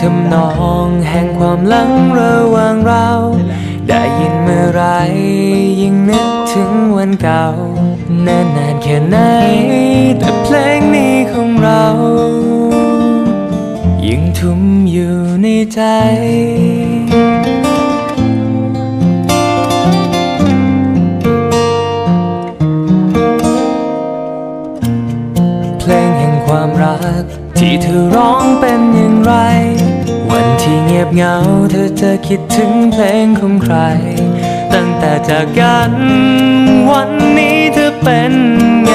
ทำนองแห่งความหลังระหว่างเรา ได้ยินเมื่อไรยิ่งนึกถึงวันเก่านานนานแค่ไหน แต่เพลงนี้ของเรายังทุ่มอยู่ในใจเพลงแห่งความรัก ที่เธอร้องเป็นอย่างไร วันที่เงียบเหงาเธอจะคิดถึงเพลงของใคร ตั้งแต่จากกันวันนี้เธอเป็นไง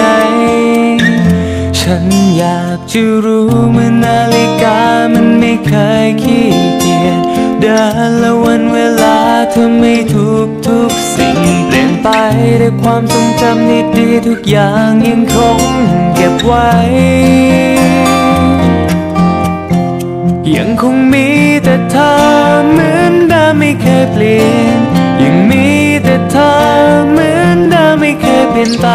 ฉันอยากจะรู้เมื่อนาฬิกามันไม่เคยขี้เกียจเดินและวันเวลาเธอไม่ทุกทุกสิ่งเปลี่ยนไปด้วยความทรงจำดีๆทุกอย่างยังคงเก็บไว้ ลี่ยนยังมีแต่เธอเหมือนเดิมไม่เคยเปลี่ยนไป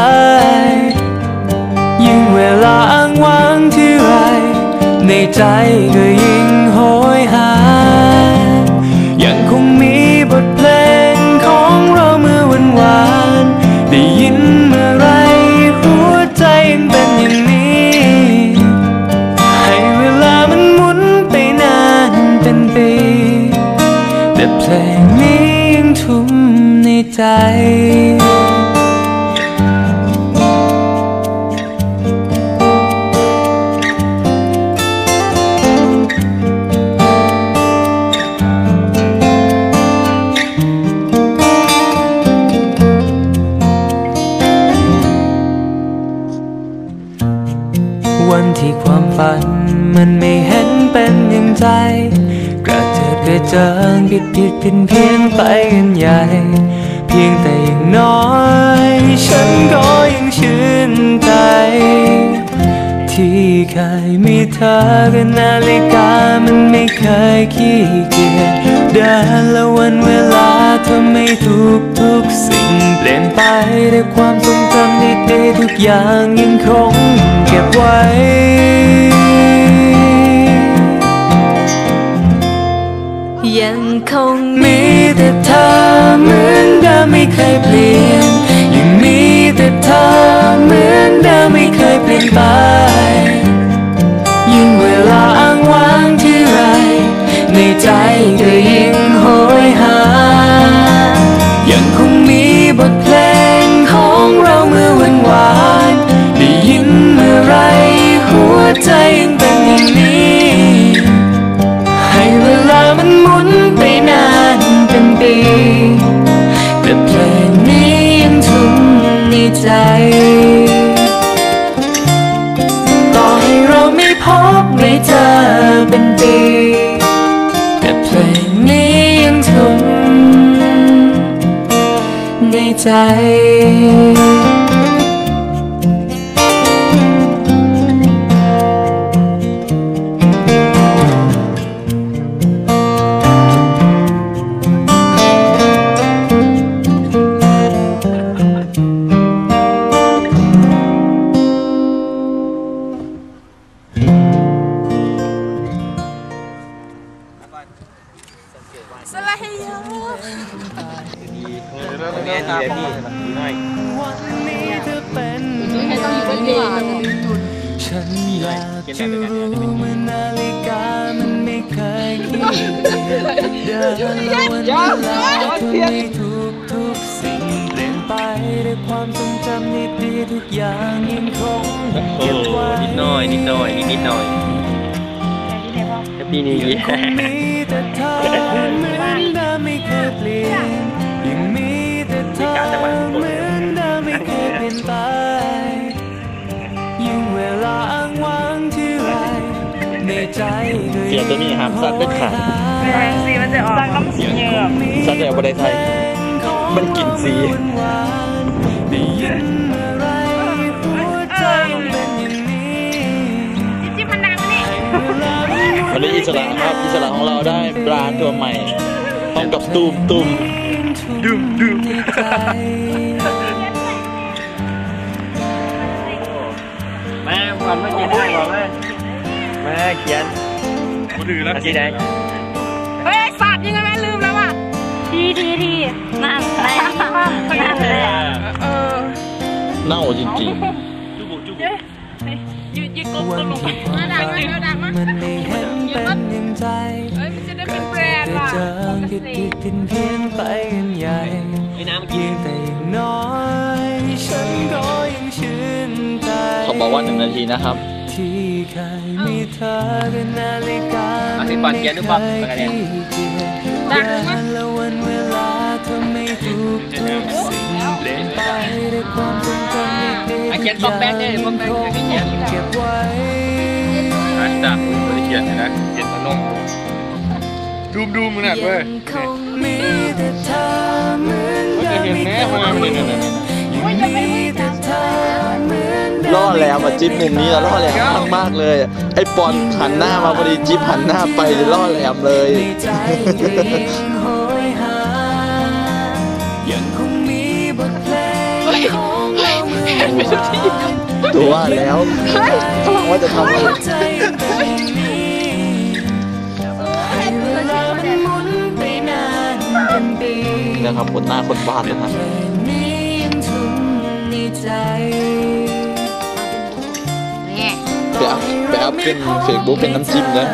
ยิ่งเวลาอ้างว้างที่ไรในใจก็ยิ่ง วันที่ความฝัน มันไม่เห็นเป็นอย่างใจ กระเจิดกระเจิงผิดผิดเพี้ยนเพี้ยนไปกันใหญ่ เพียงแต่อย่างน้อย ฉันก็ยังชื่นใจ ที่เคยมีเธอกับนาฬิกามันไม่เคยขี้เกียจ เดินและวันเวลาทำให้ทุกทุกๆสิ่งเปลี่ยนไปด้วยความทรงจำดีๆทุกอย่างยังคงเก็บไว้ยังคงมีแต่เธอเหมือน เป็นปี แต่เพลงนี้ยังทุนในใจ สลายยอะแง่ดีพี่น่อยวันนี้เธอเป็นใครต้องอยู่บนนี้ฉันอยากจะรู้เมื่อนาฬิกามันไม่เคยขี้เกียจเดินและวันเวลาไม่ทุกทุกๆสิ่งเปลี่ยนไปด้วยความทรงจำดีๆทุกอย่างยังคงอ้เก็บไว้นิดหน่อยนิดหน่อยนิดหน่อย ปีนิวยังเยียคงมีแต่เธอเหมือนเดิมไม่เคยเปลี่ยนยังมีแต่เธอเหมือนเดิมไม่เคยเปลี่ยนไปยิ่งเวลาอ้างว้างที่ไรในใจก็เสียตัวนี้ห้ามสั้นเด็ดขาดแรงสีมันจะออกน้ำสีเยอะสั้นแต่ประเทศไทยมันกลิ่นสี นนี้อิสระครับอิสระของเราได้ปลาตัวใหม่พร้อมกับตูมตูมดุมดุมแม่วันเมื่อกี้ได้บอกแม่แม่เขียนกูลืมแล้วที่ไหนเฮ้ยสัตว์ยังไงแม่ลืมแล้วอะดีดีดีนั่นแหละนั่นแหละเออเน่าจริงจุบุจุบุ ยืดยืดกลมวันกลมลงไปที่มาดังมาเร็วดังมามันไม่เห็นเป็นอย่างใจเฮ้ยมันจะได้เป็นแบรนด์เธอว่ะเจอคิดผิดผิดเพี้ยนไปกันใหญ่ไอ้น้ำเพียงแต่อย่างน้อยฉันก็ยังชื่นใจๆเขาบอกว่าหนึ่งนาทีนะครับที่เคยมีเธอเป็นนาฬิกาเอาสิบอลเกียร์ดูบอลไปกันเนี่ยดังมากแล้ววันเวลาเธอไม่ทุกทุกสิ่งเปลี่ยนไปด้วยความ เขียนป๊อปแป๊กเนี่ยป๊อปแป๊กเนี่ยเก็บไว้อะจ้าไม่ได้เขียนนะเขียนตะนงดูมดูมมันหนักเว้ยยังคงมีแต่เธอเหมือนก็จะเห็นแม่มาเนี่ยเนี่ยเนี่ยยังมีแต่เธอเหมือนเดิมล่อแหลมอะจิ๊บมุมนี้อะล่อแหลมมากมากๆเลยอะไอ้ปอนหันหน้ามาพอดีจิ๊บหันหน้าไปล่อแหลมเลย ตัวว่าแล้วกำลังว่าจะทำอะไรใจยังเป็นอย่างนี้ให้เวลามันหมุนไปนานเป็นปีนี่นะครับคนหน้าคนวาดนะครับเพลงนี้ยังทุ่มในใจไปอัพไปอัพเป็นเฟซบุ๊กเป็นน้ำจิ้มนะ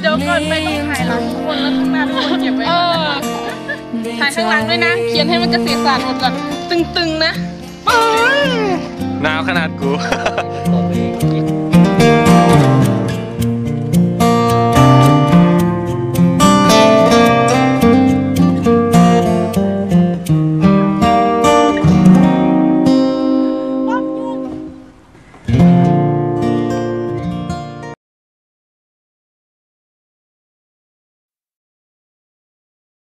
เดี๋ยวก่อนไปต้องถ่ายหลังทุกคนแล้วข้างหน้าทุกคนเก็บไว้เออถ่ายข้างหลังด้วยนะ เขียนให้มันเกษตรศาสตร์หมดก่อน ตึงๆนะหนาวขนาดกูตอน